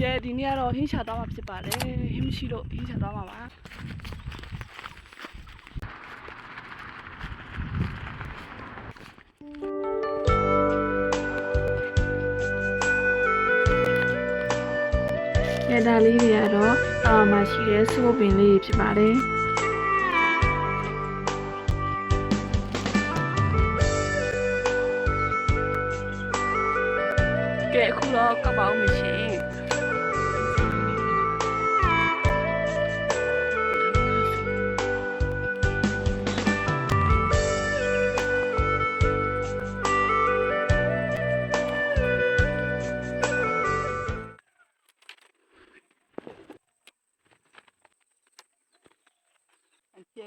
ကဲဒီနေ့ကတော့ဟင်းချသွားမှာဖြစ်ပါတယ်ဟင်းမရှိတော့ဟင်းချသွားမှာပါရတာလေးတွေကတော့အာမှာရှိတဲ့စုပ်ပင်လေးတွေဖြစ်ပါတယ်ကဲအခုတော့ကပ်ပါဦးမရှင်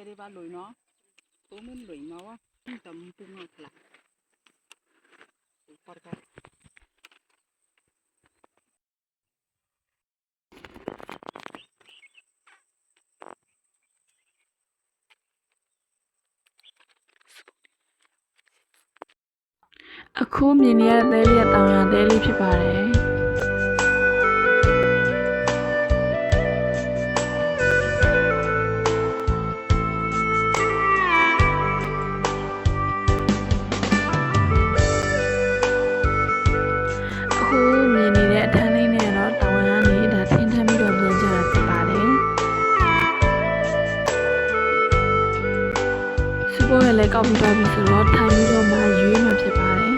anh chơi đi ba lùi nó tú mình lùi nó á cầm tung ngọt là Phật cái အခုမြင်နေရတဲ့သဲလေးကတောင်ရသဲလေးဖြစ်ပါတယ် ကောက်ပြီးပါပြီဆိုတော့ထိုင်ပြီးတော့မှရွေးမှာဖြစ်ပါတယ်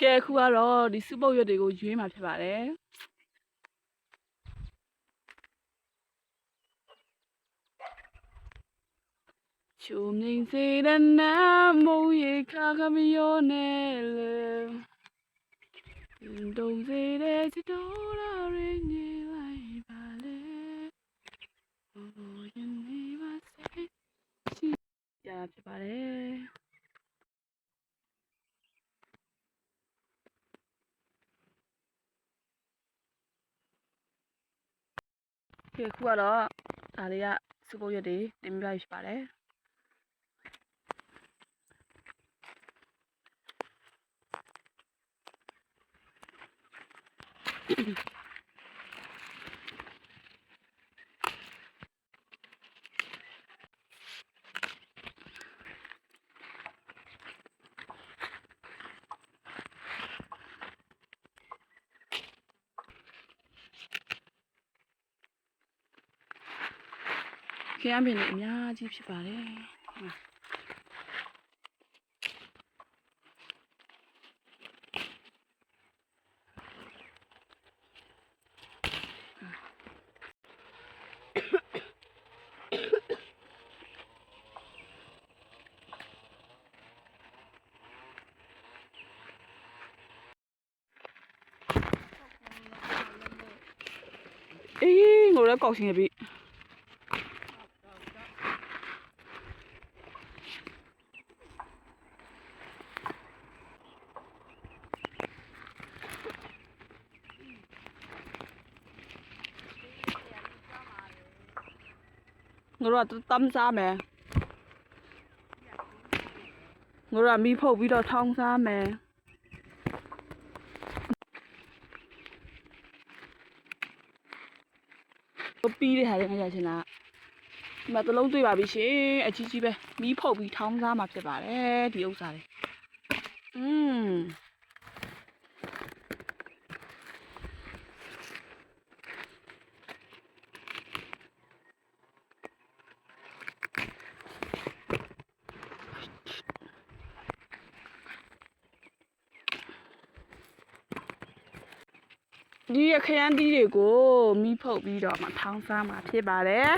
ကဲအခုကတော့ဒီစုပုတ်ရွက်တွေကိုရွေးမှာဖြစ်ပါတယ် ချုံမြင်စေတဲ့နာမုံရေခါခမယောနဲ့လေတုံစေတဲ့ချစ်တော်ရာရင်းနေလိုက်ပါလေဘိုးဘိုးရင်နေပါစေရှိကြတာဖြစ်ပါတယ်ကဲခုကတော့ဒါလေးကစပုတ်ရက်တွေတင်ပြရရှိပါတယ်ခ ရမ်းပင်တွေအများကြီးဖြစ်ပါတယ်ဒီမှာအေးငိုလည်းကောက်ရှင်ရပြီ တို့ကတမ်းစားမယ်ငါတို့ကမီးဖုတ်ပြီးတော့ထောင်းစားမယ်တော့ပြီးတဲ့ဟာတွေငါရချင်တာဒီမှာတစ်လုံးတွေ့ပါပြီရှင်အကြီးကြီးပဲမီးဖုတ်ပြီးထောင်းစားမှာဖြစ်ပါတယ်ဒီဥစ္စာတွေอืม ဒီရခရမ်းတီးတွေကိုမီးဖုတ်ပြီးတော့မှထောင်းစားမှာဖြစ်ပါတယ်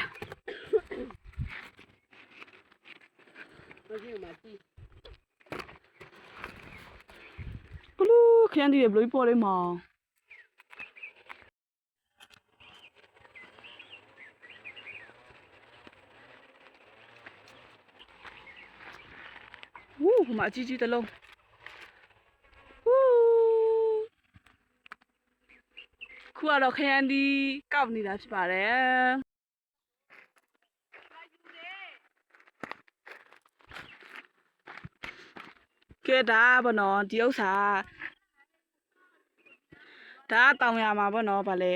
ဘလူးခရမ်းတီးတွေဘလူးပေါ်လေးမောင်ဝူးဟိုမှာအကြီးကြီးတစ်လုံးဝူး ခုကတော့ခရမ်းဒီကောက်နေတာဖြစ်ပါတယ်ကဲဒါဘောနော်ဒီဥစ္စာဒါကတောင်ရမှာဘောနော်ဗာလေ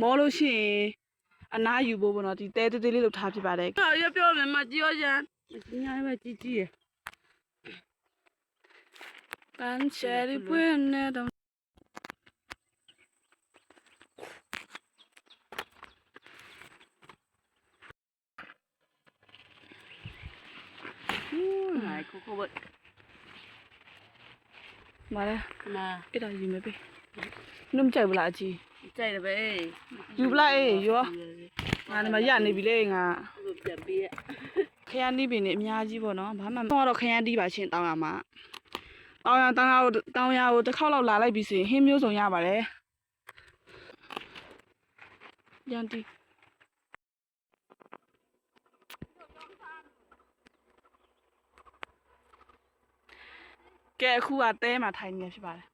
မောလို့ရှိရင်အနားယူဖို့ဘောနော်ဒီတဲသေးသေးလေးလောက်ထားဖြစ်ပါတယ်ဟာရပြောမယ်မကြည့်ရချင်မကြည့်ရပဲကြည့်ကြည့်ရပန်းချယ်ရီပွင့်နေတော့ หายคุกเบิดมาแล้วมาไอ้ดาอยู่ไหมไปนุ่มใจเวลาจีใจเลยไปอยู่เวลาเอ้ยอยู่งานมาย่านနေပြီလေငါပြန်ပေးရခရမ်းနီးပင်နေအများကြီးပေါ့နော်ဘာမှတော့ခရမ်းတီးပါချင်းတောင်းရမှာတောင်းရတောင်းရကိုတောင်းရကိုတစ်ခေါက်လောက်လာလိုက်ပြီဆိုရင်ဟင်းမျိုးစုံရပါတယ်ရန်တီး ကဲအခုကတဲမှာထိုင်နေရဖြစ်ပါတယ်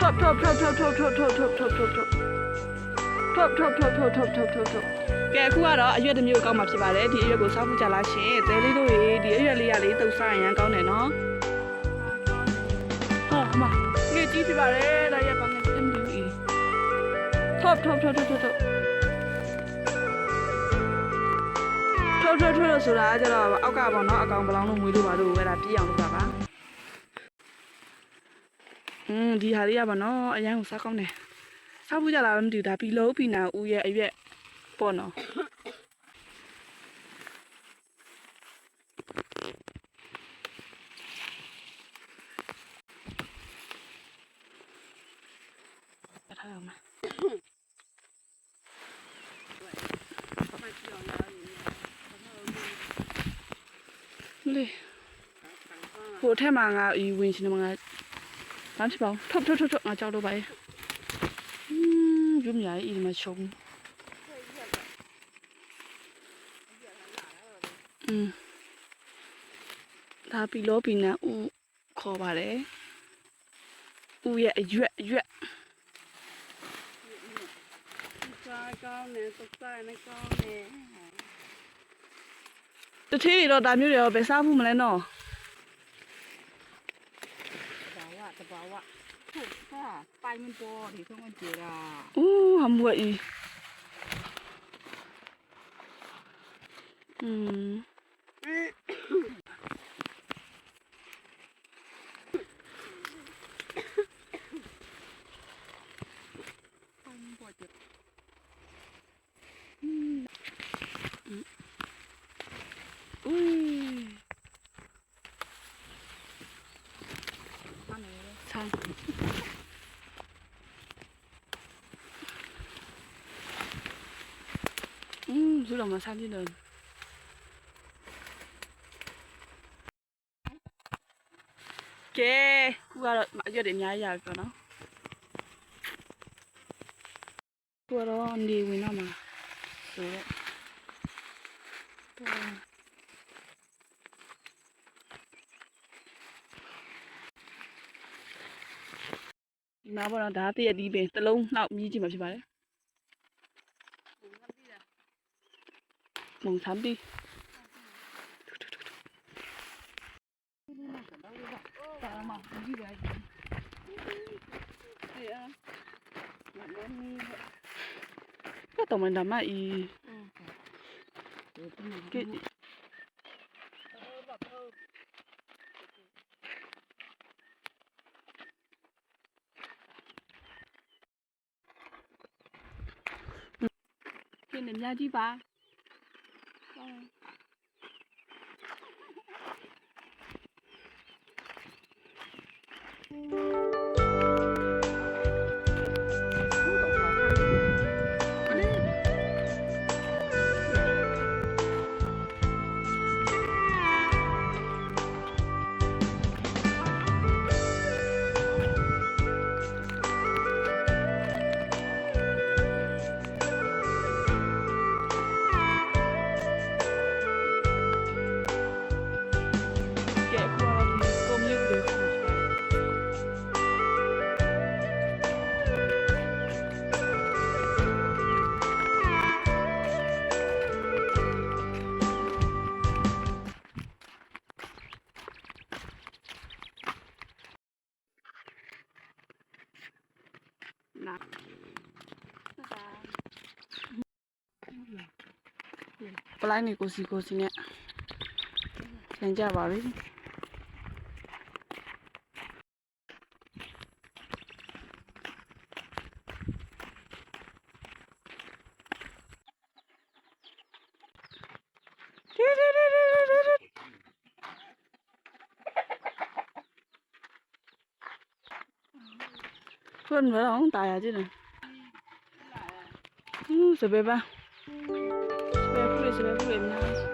ထုတ်ထုတ်ထုတ်ထုတ်ထုတ်ထုတ်ထုတ်ထုတ်ထုတ်ထုတ်ထုတ်ထုတ်ထုတ်ထုတ်ထုတ်ထုတ်ထုတ်ထုတ်ထုတ် ကဲအခုကတော့အရွက်တစ်မျိုးကောက်မှာဖြစ်ပါတယ်ဒီအရွက်ကိုစားဖို့ကြလားရှင်သဲလေးတို့ရေဒီအရွက်လေးရလေးတုပ်စားရင်ကောင်းတယ်နော်ဟာမငေးကြီးဖြစ်ပါတယ်ဒါရပါငေးတင်ပြီးထုတ်ထုတ်ထုတ်ထုတ်ထုတ်ထုတ်ထုတ်ထုတ်ထုတ်ဆိုတာကကျတော့အောက်ကပေါ့နော်အကောင်ဘလောင်းလို့မွေးလို့ပါလို့ပဲဒါပြည့်အောင်လုပ်တာပါอืมဒီဟာလေးရပါနော်အရန်ကိုစားကောင်းတယ်စားဖို့ကြလားမသိဘူးဒါပြီးလို့ပြီးနာဦးရဲ့အရွက် pono. đi. Vụ thế mà ngà ủy quyền xin mà ngà bán chỉ bảo. Thấp thấp thấp thấp, ngà cho đâu vậy zoom lại đi mà sống อืมဒါပီလောပီနန်ဦးခေါ်ပါတယ်ဦးရဲ့အရွက်ရွက်စားကောင်းနေစစားနေကောင်းနေတထေးတွေတော့ဒါမျိုးတွေတော့ပဲစားမှုမလဲနော်ဘာဝတဘာဝဟုတ်ပါပိုင်မပေါ်ဒီဆုံးအကျေရာဦးဟမွေอืม sao 음, 술 한번 사기는. 개, 구하러, 맞아, 내 nhà 할 거나? 구하러, 니, 위나마. 술. ပေါ့နော်ဒါတည့်ရဒီပင်တစ်လုံးလောက်မြည်ကြည့်မှာဖြစ်ပါတယ်မုံသမ်းပြီး Tại mà không đi về Thì á Mà nó đi ကတော့မန္တမအီ Để cái တင်တယ်အများကြီးပါဟုတ် ပလိုက်နေကိုစီကိုစီနဲ့ပြန်ကြပါပြီတီတီတီတီတီတီဖွင့်မလို့တာ ရကြည့်တယ်